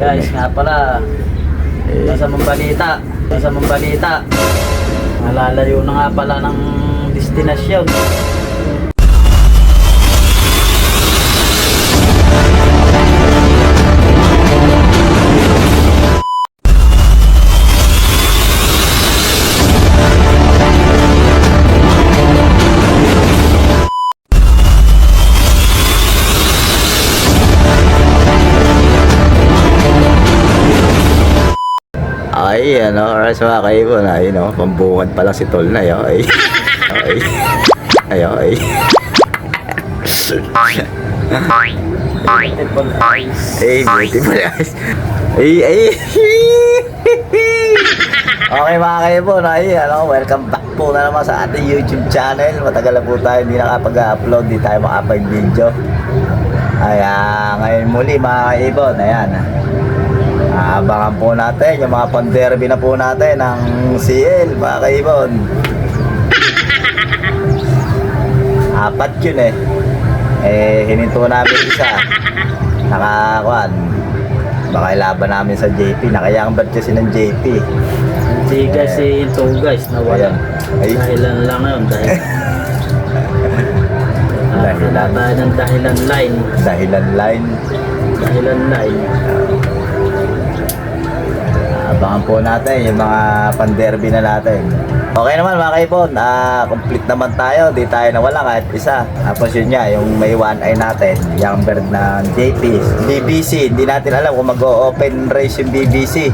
Guys, nga pala, Eh, masamang balita, masamang balita. Malalayo na nga pala ng destinasyon. Ay, ano, oras mga kaibon. Ay, no, pambungad pa lang si Tol na, yo. Ay, ay, ay, ay. Triple eyes. Ay, beautiful eyes. Ay, ay. Okay mga kaibon, ay, ano, welcome back po na naman sa ating YouTube channel. Matagal na po tayo hindi nakapag-upload, hindi tayo makapag-video. Kaya ngayon muli mga kaibon, ayan. Aabangan po natin yung mga panderby na po natin ng CL, mga kaibon. Apat yun eh. Eh, hininto namin isa. Nakakuan. Baka ilaban namin sa JP. Nakayangbat kasi ng JP. Hindi kasi ito guys, nawala. Ay. Dahilan lang yun. Dahil, Dahilan. Wala tayo ng dahilan line. Dahilan line. Dahilan line. Abangan po natin yung mga panderby na natin. Okay naman mga kaipon, ah, complete naman tayo, di tayo nawala kahit isa. Tapos yun nga, yung may one eye natin, yung bird ng JP. BBC, hindi natin alam kung mag-open race yung BBC.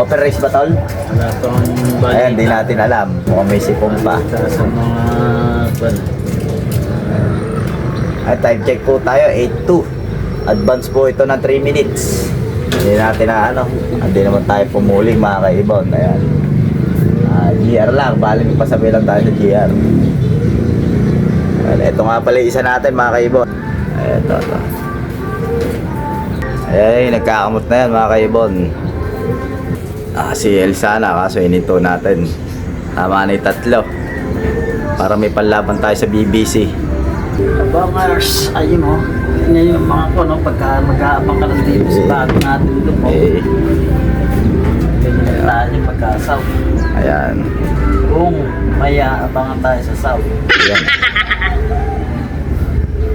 Open race ba tol? Wala pang balita. Ayan, di natin alam. Mukhang may sipong pa. Sa mga... At time check po tayo, 8.2. Advance po ito ng 3 minutes. Hindi natin na ano, hindi naman tayo pumuling mga kaibon. Ayan. Ah, GR lang, bali may pasabay lang tayo sa GR. Ayan, ito nga pala isa natin mga kaibon. Ayan, ito, ito. Ay, nagkakamot na yan mga kaibon. Ah, si Elsana, kaso ininto natin. Tama na yung tatlo. Para may panlaban tayo sa BBC. Abangers, ayun mo. Yan yung mga ko, no, pagka mag-aabang ka ng dito sa bago natin doon mo. Eh, Ganyan tayo pagka-saw. ayan. Kung may aabangan tayo sa saw. Ayan.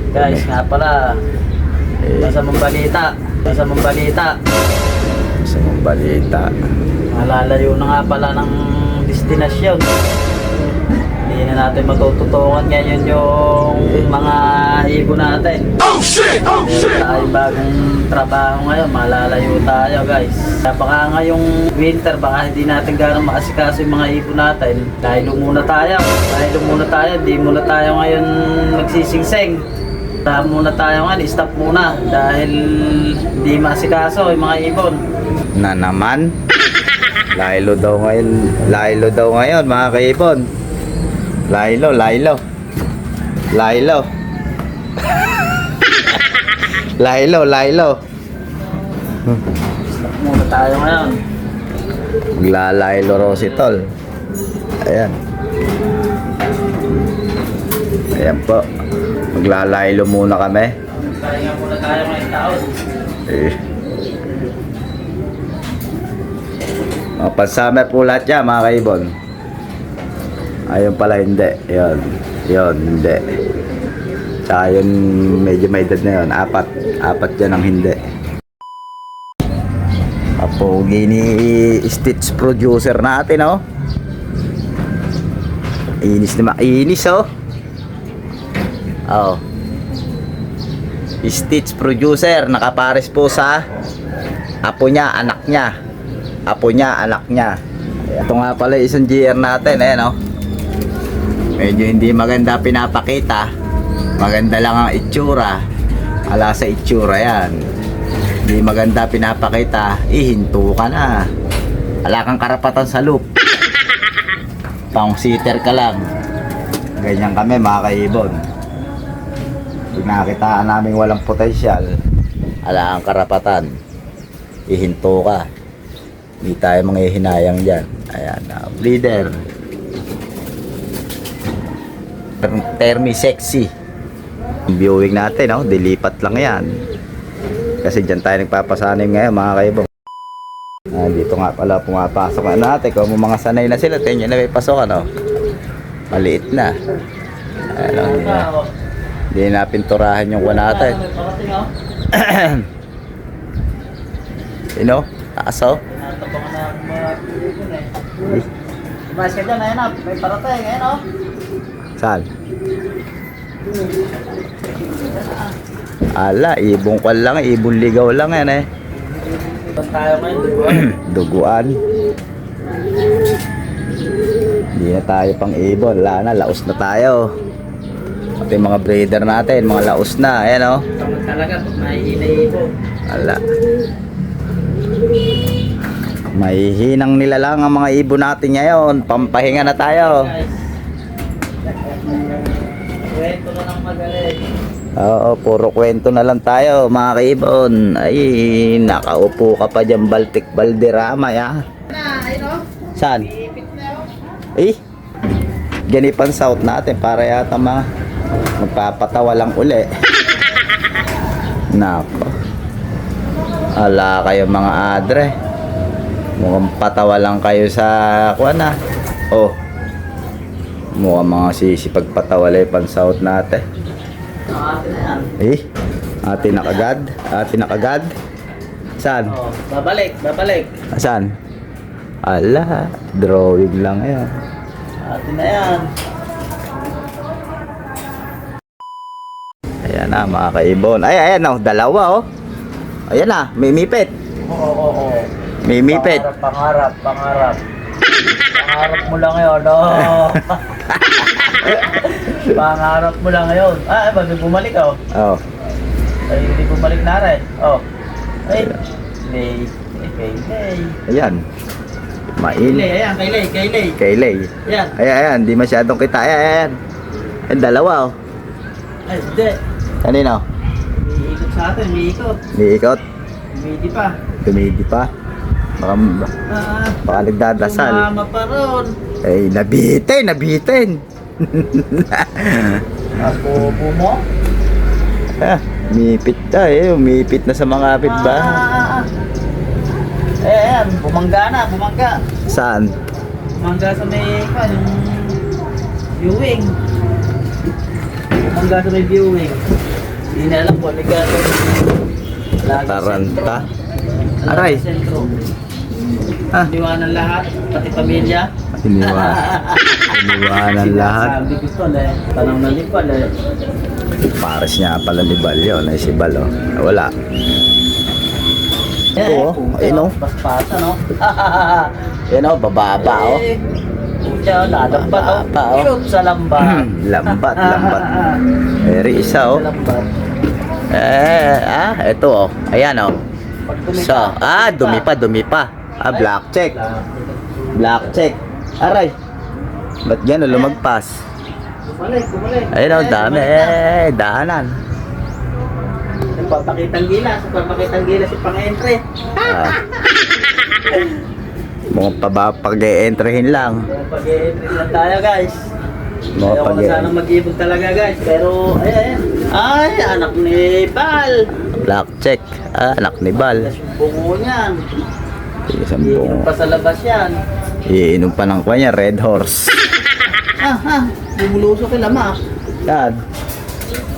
Guys, nga pala, Eh, masamang balita. Masamang balita. sa mga balita. Malalayo na nga pala ng destinasyon. Hindi na natin matututungan ngayon yung mga ibon natin. Oh shit! Oh shit! tayo bagong trabaho ngayon, malalayo tayo guys. Kaya baka ngayong winter, baka hindi natin gano'ng maasikaso yung mga ibon natin. Dahil muna tayo. Dahil muna tayo, di muna tayo ngayon magsisingseng. Stop muna tayo ngayon, stop muna. Dahil hindi maasikaso yung mga ibon. Na naman. Lailo daw ngayon. Lailo daw ngayon mga kaibon. Lailo, Lailo. Lailo. Lailo, Lailo. Stop muna tayo ngayon. Maglalaylo raw si Tol. Ayan. Ayan po. Maglalaylo muna kami. Pahinga muna tayo taon. Eh. Po lahat yan mga kaibon. Ayun pala hindi. Yun. Yun, hindi. Tsaka yun, medyo may edad na yun. Apat. Apat yan ang hindi. Apogi ni Stitch producer natin, oh. Inis na mainis, oh. Oh. Stitch producer, nakapares po sa apo niya, anak niya. Apo niya, anak niya. Ito nga pala isang GR natin, eh, no? Medyo hindi maganda pinapakita. Maganda lang ang itsura. Ala sa itsura yan. Hindi maganda pinapakita, ihinto ka na. Wala kang karapatan sa loop. Pang sitter ka lang. Ganyan kami mga kaibon. Pag nakitaan namin walang potensyal, ala ang karapatan. Ihinto ka. Hindi tayo mga hinayang dyan. Ayan, uh, bleeder. Termi sexy. Ang viewing natin, no? dilipat lang yan. Kasi dyan tayo nagpapasanim ngayon, mga kaibong. Ah, dito nga pala pumapasok na natin. Kung mga sanay na sila, nyo na may pasok ano. Maliit na. Ano, hindi na, hindi na pinturahan yung kuha natin. Oh. Sino? Aso? Tinatabangan na eh. Ayun oh. May parating, ayun oh. Saan? Ala, ibong kwan lang, ibong ligaw lang yan eh. Duguan. Hindi na tayo pang ibon. Wala na, laos na tayo. Pati mga breeder natin, mga laos na. Ayan o. Oh. Talaga, pag mahihina ibon. Ala. Mahihinang nila lang ang mga ibon natin ngayon. Pampahinga na tayo. Guys. Kwento na ng magaling. Oo, puro kwento na lang tayo mga kaibon. Ay, nakaupo ka pa dyan, Baltic Balderrama, ya. Oh. Saan? Oh. Eh, ganipan south natin para yata ma magpapatawa lang uli. Nako. Ala kayo mga adre. Mukhang patawa lang kayo sa kuha na. Oh. Mukhang mga sisipagpatawa lang pan south natin. Ang atin na yan. Eh, atin na kagad. Atin na kagad. Saan? Oh, babalik, babalik. Saan? Ala, drawing lang yan. Atin na yan. Ayan na mga kaibon. Ay, ayan oh, dalawa oh. Ayan na, may mipit. Oo, oo, oo. May mipit. Pangarap, pangarap, pangarap. Pangarap mo lang yun, oh. pangarap mo lang ngayon. Ah, ba, may bumalik oh. Oh. Ay, hindi bumalik na rin. Oh. Ay, Lay. Ay, kay Lay. Ayan. Kay Main. Lay, ayan, kay Lay, kay Lay. Kay Lay. Ayan. Ayan, ayan, di masyadong kita. Ayan, ayan. Ayan, dalawa oh. Ay, hindi. Kanino? May ikot sa atin, may ikot. May ikot. Hindi pa. Dumidi pa. Baka, Ah, baka nagdadasal. Sumama pa ron. Ay, nabitin, nabitin. Ako mo? ah, mipit na eh. Umipit na sa mga kapitbahay. Ah, eh, ayan, bumangga na, bumangga. Saan? Bumangga sa may, kan, yung viewing. Bumangga sa may viewing. Hindi na alam kung ano gagawin. Lagi Taranta. sentro. Aray. Ah. Iniwanan lahat, pati pamilya. Iniwa. Iniwanan lahat. Sabi gusto na, tanong na lipal eh. Pares niya pala ni Bal yun. Ay si Bal oh. Wala. Oo, ayun, oh. Paspasa, no? Yan oh, bababa oh. Eh, Pucha, ladambat oh. Bababa, oh. Sa lambat. lambat, lambat. Eri isa oh. Lambat. Eh, ah, eto oh. Ayan oh. So, ah, dumi pa, dumi pa. Ah, black check. Black check. Aray. Ba't yan oh, lumagpas? Ayun oh, Eh, dami. bumalik na. Eh, daanan. Nagpapakitang gila, nagpapakitang gila si pang-entry. Ah. Mga paba pag-e-entryhin lang. Pag-entry lang tayo guys. Mga Ayaw ko pag na sana mag-ibon talaga guys. Pero, ay, ay, ay, anak ni Bal. Black check. Ah, anak ni Bal. Yung bungo niyan. Isang buong. pa sa labas yan. Iinom pa ng kanya, Red Horse. Ah, ha, bumulusok kay lama. Yan.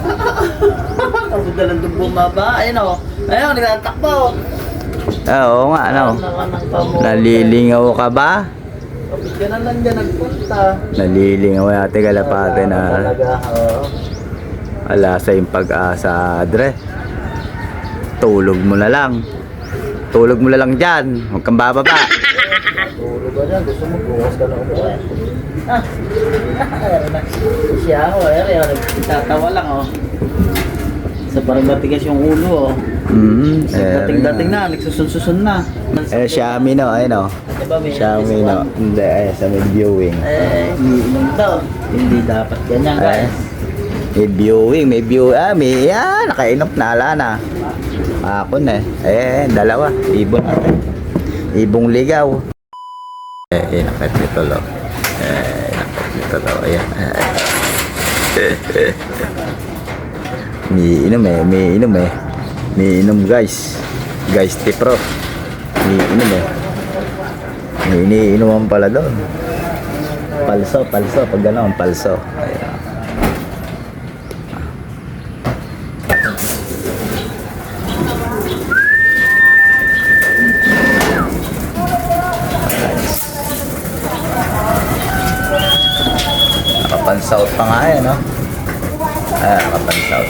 Ang ganda lang doon bumaba. Ayun o. Ayun, nagtatakbo. Ah, oo nga, ano. Nalilingaw ka ba? Kapit ka na lang dyan nagpunta. Nalilingaw natin kalapate na Talaga, oo. ala sa yung pag-asa, Dre. Tulog mo na lang. Tulog mo na lang dyan. Huwag kang bababa. Tulog ka dyan. Gusto mo, bukas ka na umuwi. Ah, siya ako, eh. Nagtatawa lang, oh. Sa parang matigas yung ulo, oh. Mm, Dating-dating na, nagsusun-susun na. Eh, Xiaomi no, ayun o. Diba, may Xiaomi no. Hindi, ay, sa may viewing. Eh, iniinom daw. Hindi dapat ganyan, Eh, guys. may viewing, may view, ah, may, ah, nakainom na, ala na. Ako na eh. Eh, dalawa. Ibon. Ibong ligaw. Eh, eh, nakit nito lo. Eh, nakit nito lo. Ayan. May inom eh, may inom eh. May inom guys. Guys, tipro. May inom eh. May iniinuman pala doon. Palso, palso. Pag gano'n, palso. Ayan. Nakapansout pa nga yan, no? Ayan, nakapansout.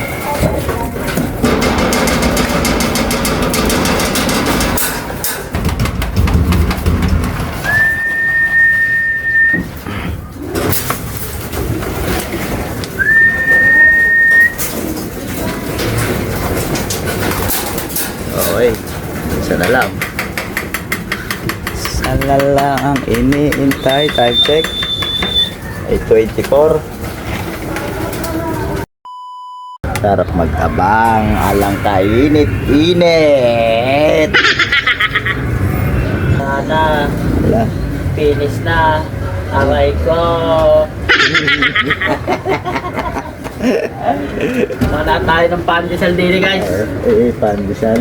Okay. Isa na lang. Isa na lang ang iniintay. Time check. 8.24. Sarap mag-abang. Alang kainit-init. Sana, Wala. finish na. Aray ko. Wala tayo ng pandesal din guys. Eh, pandesal.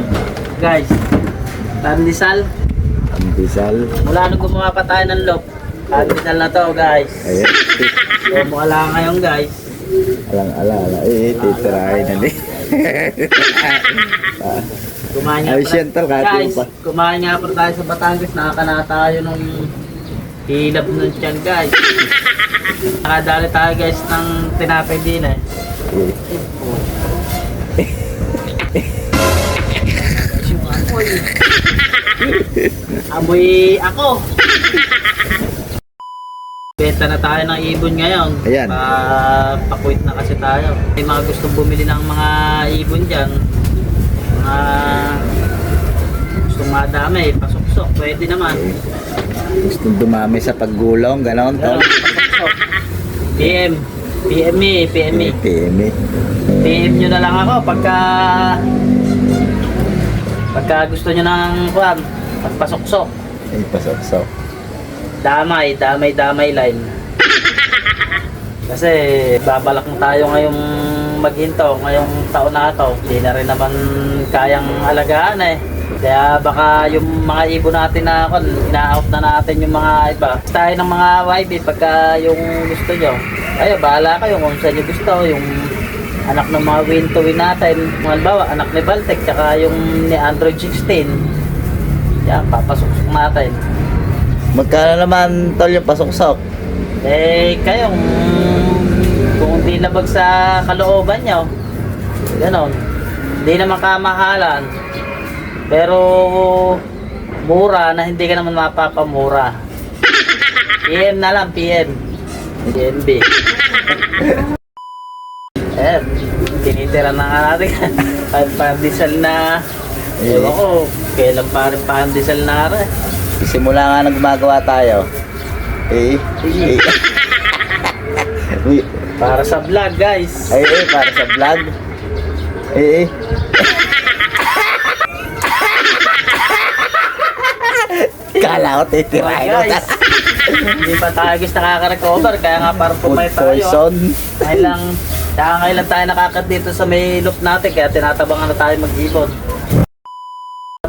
Guys, pandesal. Pandesal. Mula nung gumawa pa tayo ng loop. Pandesal na to guys. Ayan. So, mukha lang ngayon guys. Alang ala-ala. Eh, titirahin na din. Kumain nga pala- guys, kumain nga pala tayo sa Batangas. Nakakana tayo nung hilab nun tiyan guys. Nakadali tayo guys ng tinapay din eh. Amoy ako. Benta na tayo ng ibon ngayon. Ayan. Pa, pakuit na kasi tayo. May mga gustong bumili ng mga ibon dyan. Mga gustong madami, pasuksok. Pwede naman. Gusto dumami sa paggulong, ganon to. PM. PM me, PM me. PM eh. PM nyo na lang ako pagka pagka gusto nyo ng kwan, pagpasuksok. Ay, pasok-sok. Damay, damay, damay line. Kasi babalak na tayo ngayong maghinto, ngayong taon na ito. Hindi na rin naman kayang alagaan eh. Kaya baka yung mga ibon natin na kwan, ina-out na natin yung mga iba. Tayo ng mga YB pagka yung gusto nyo. Ayo, bahala kayo kung saan nyo gusto. Yung anak ng mga win to win natin. Halimbawa, anak ni Baltic, tsaka yung ni Android 16. Yan, papasuksok natin. Magkano naman tol yung pasok-sok? Eh, kayong kung hindi labag sa kalooban nyo, ganon. Hindi naman kamahalan. Pero mura na hindi ka naman mapapamura. PM na lang, PM. PMB. eh, tinitira na nga natin. At pandesal na, ewan ko, kailan pa rin pandesal na rin. Simula nga na gumagawa tayo. Eh, eh. Uy, Para sa vlog, guys. ay, eh, para sa vlog. Eh, eh. Kala ko titirahin mo. Hindi pa tayo guys nakaka-recover kaya nga Food pumay tayo. poison. Dahil lang, kaya ngayon lang tayo nakakat dito sa may loop natin kaya tinatabangan na tayo mag-ibon.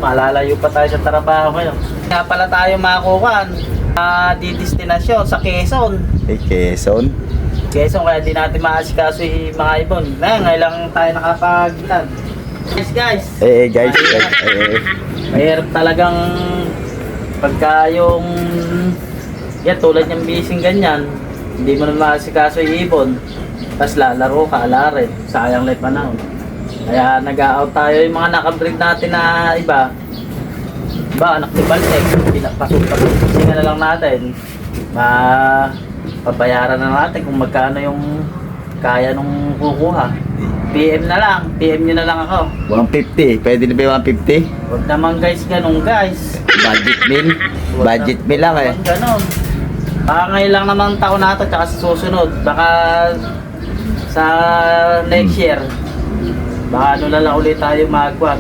Malalayo pa tayo sa trabaho ngayon. Kaya pala tayo makakuhan uh, di destinasyon sa Quezon. Eh, Quezon. Quezon kaya di natin maasikaso yung mga ibon. Ngayon, ngayon lang tayo nakapag-ilan. Guys, guys. Eh, eh, guys. Eh, eh. Mahirap talagang pagka yung yan tulad yung bising ganyan hindi mo na maasikaso yung ibon tapos lalaro ka, ala rin sayang yung panahon kaya nag-out tayo yung mga nakabreed natin na iba iba anak ni Baltek pinapasok-pasok na lang natin ma pabayaran na natin kung magkano yung kaya nung kukuha PM na lang PM nyo na lang ako 150. Pwede na ba yung 150? Huwag naman guys, ganun guys. Budget meal. Budget meal lang eh. Ganon. Baka ngayon lang naman taon na ito, tsaka sa susunod. Baka sa next year, baka ano na lang ulit tayo magwan.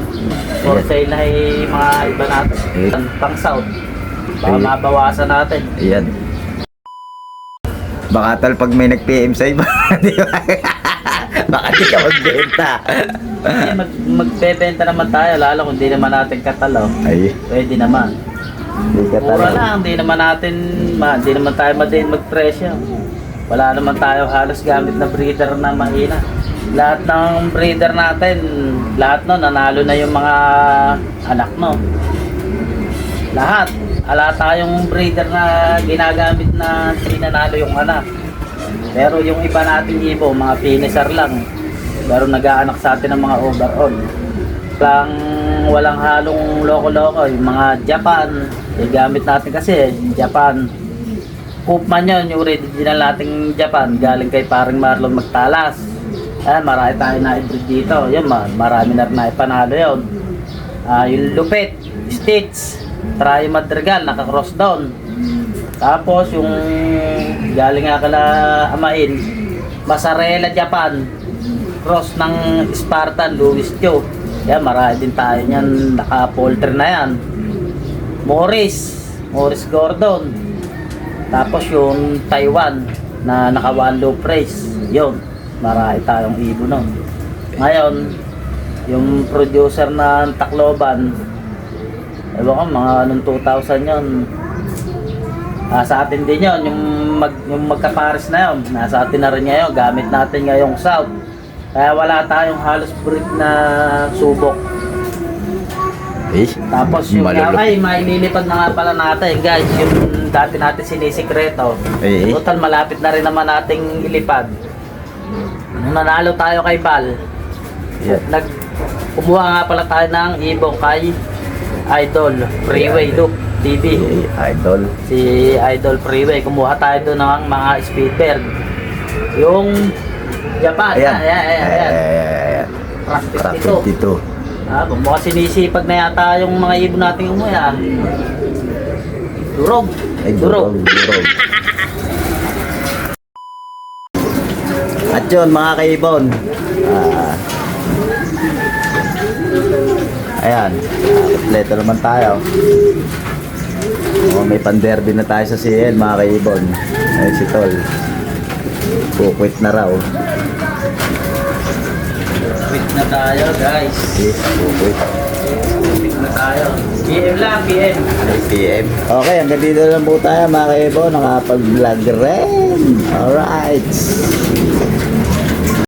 For Ayan. sale na yung mga iba natin. Ayan. Pang south. Baka Ayan. mabawasan natin. Ayan. Baka tal pag may nag-PM sa iba, di ba? Baka di ka magbenta. Eh, mag, magbebenta naman tayo, lalo kung di naman natin katalo. Ay, Pwede naman. Hindi ka Mura lang, di naman natin, ma, di naman tayo madin magpresyo. Wala naman tayo halos gamit na breeder na mahina. Lahat ng breeder natin, lahat no, nanalo na yung mga anak no. Lahat. Ala tayong breeder na ginagamit na hindi nanalo yung anak. Pero yung iba nating ibo, mga finisher lang. Pero nag-aanak sa atin ng mga overall. Lang walang halong loko-loko, yung mga Japan, eh, gamit natin kasi Japan. Koopman yun, yung original nating Japan, galing kay paring Marlon Magtalas. Eh, marami tayo na i-breed dito. Yun, ma- marami na rin na ipanalo yun. Ah, yung Lupit, Stitch, Try Madrigal, naka-cross down. Tapos yung galing nga kala Amain, Masarela Japan, cross ng Spartan, Louis Tio. Yan, marami din tayo niyan, naka-polter na yan. Morris, Morris Gordon. Tapos yung Taiwan na naka one low price. Yun, marami tayong ibo nun. Ngayon, yung producer na Tacloban, ewan ko, mga anong 2000 yun, Ah, sa atin din yon yung, mag, yung magkapares na yon nasa atin na rin ngayon gamit natin ngayong south kaya wala tayong halos breed na subok Eh, tapos yung malulupit. ay maililipad na nga pala natin guys yung dati natin sinisikreto Eh. total malapit na rin naman nating ilipad nung nanalo tayo kay Bal Yeah. nag kumuha nga pala tayo ng ibong kay Idol Freeway Loop TV Eh, idol. si Idol Freeway. Kumuha tayo doon ng mga speedbird. Yung Japan. Ayan. Ayan, ayan, ayan. ayan. Traffic ito. dito. Ah, mukhang sinisipag na yata yung mga ibon nating umuwi ah. Durog. Ay, Durog. durog, durog. At yun, mga kaibon. Ah, ayan. Ah, kompleto naman tayo. Oh, may pan-derby na tayo sa CL, mga kaibon. Ay, si Tol. Kukwit na raw. Quit na tayo guys. Eh, kukwit. Na tayo. PM lang, PM. 8 p.m. Okay, hanggang dito lang po tayo mga kaibo. Nakapag-vlog rin. Alright.